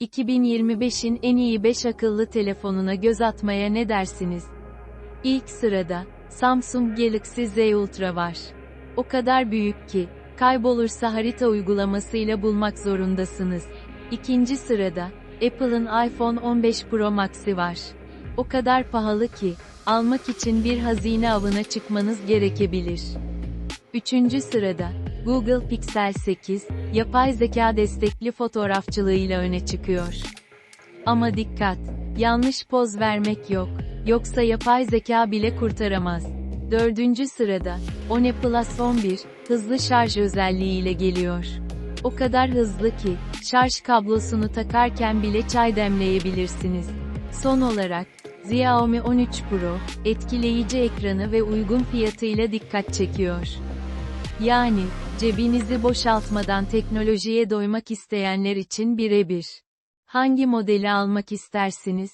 2025'in en iyi 5 akıllı telefonuna göz atmaya ne dersiniz? İlk sırada, Samsung Galaxy Z Ultra var. O kadar büyük ki, kaybolursa harita uygulamasıyla bulmak zorundasınız. İkinci sırada, Apple'ın iPhone 15 Pro Max'i var. O kadar pahalı ki, almak için bir hazine avına çıkmanız gerekebilir. Üçüncü sırada, Google Pixel 8, yapay zeka destekli fotoğrafçılığıyla öne çıkıyor. Ama dikkat, yanlış poz vermek yok, yoksa yapay zeka bile kurtaramaz. Dördüncü sırada, One Plus 11, hızlı şarj özelliğiyle geliyor. O kadar hızlı ki, şarj kablosunu takarken bile çay demleyebilirsiniz. Son olarak, Xiaomi 13 Pro, etkileyici ekranı ve uygun fiyatıyla dikkat çekiyor. Yani, cebinizi boşaltmadan teknolojiye doymak isteyenler için birebir. Hangi modeli almak istersiniz?